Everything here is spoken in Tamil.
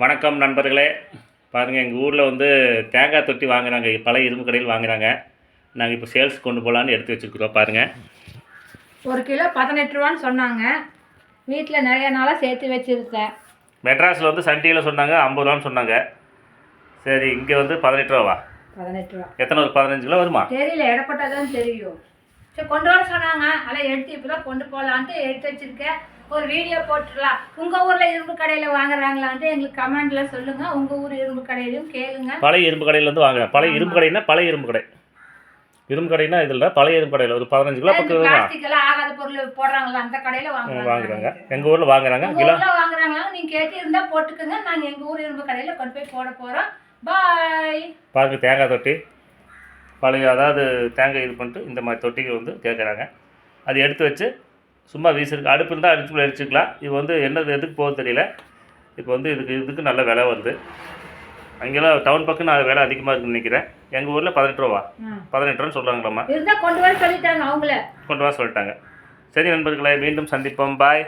வணக்கம் நண்பர்களே. பாருங்கள் எங்கள் ஊரில் வந்து தேங்காய் தொட்டி வாங்குறாங்க. பழைய இரும்பு கடையில் வாங்குறாங்க. நாங்கள் இப்போ சேல்ஸ் கொண்டு போகலான்னு எடுத்து வச்சுருக்குறோம் பாருங்கள் ஒரு கிலோ பதினெட்டு ரூபான்னு சொன்னாங்க. வீட்டில் நிறைய நாளாக சேர்த்து வச்சுருக்கேன். மெட்ராஸில் வந்து சண்டியில் சொன்னாங்க ஐம்பது ரூபான்னு சொன்னாங்க. சரி இங்கே வந்து பதினெட்டு ரூபாவா? பதினெட்டு ரூபா. எத்தனை ஒரு பதினஞ்சு கிலோ வருமா? தெரியல இடப்பட்டா தான் தெரியும். சரி கொண்டு வர சொன்னாங்க. அதெல்லாம் எடுத்து இப்போ தான் கொண்டு போகலான்ட்டு எடுத்து வச்சுருக்கேன். ஒரு வீடியோ போட்டுடலாம். உங்கள் ஊரில் இரும்பு கடையில் வாங்குறாங்களான்ட்டு எங்களுக்கு கமெண்டில் சொல்லுங்கள் உங்கள் ஊர் இரும்பு கடையிலும் கேளுங்க. பழைய இரும்பு கடையிலேருந்து வாங்குறேன் பழைய இரும்பு கடைன்னா பழைய இரும்பு கடை. இரும்பு கடைன்னா இதில் பழைய இரும்பு கடையில் ஒரு பதினஞ்சு கிலோ பக்கம் வருமா பிளாஸ்டிக் எல்லாம் ஆகாத பொருள் போடுறாங்களா அந்த கடையில் வாங்குறாங்க. வாங்குறாங்க. எங்கள் ஊரில் வாங்குறாங்க. கிலோ வாங்குறாங்களா? நீங்க கேட்டு இருந்தா போட்டுக்கோங்க. நாங்க எங்க ஊர் இரும்பு கடையில கொண்டு போய் போட போறோம். பாய் பாருங்க தேங்காய் தொட்டி. பழைய அதாவது தேங்காய் இது பண்ணிட்டு இந்த மாதிரி தொட்டிகள் வந்து கேட்குறாங்க. அது எடுத்து வச்சு சும்மா வீசிருக்கு. அடுப்பு இருந்தால் அடுப்பில் எரிச்சுக்கலாம். இது வந்து என்னது எதுக்கு போகுது தெரியல. இப்போ வந்து இதுக்கு இதுக்கு நல்ல விலை வருது. அங்கெல்லாம் டவுன் பக்கம் நான் விலை அதிகமாக இருக்குன்னு நினைக்கிறேன். எங்கள் ஊரில் பதினெட்டு ரூபா. பதினெட்டு ரூபான்னு சொல்கிறாங்களாம்மா கொண்டு வர சொல்லிட்டாங்க அவங்கள. கொண்டு வர சொல்லிட்டாங்க. சரி நண்பர்களே மீண்டும் சந்திப்போம். பாய்.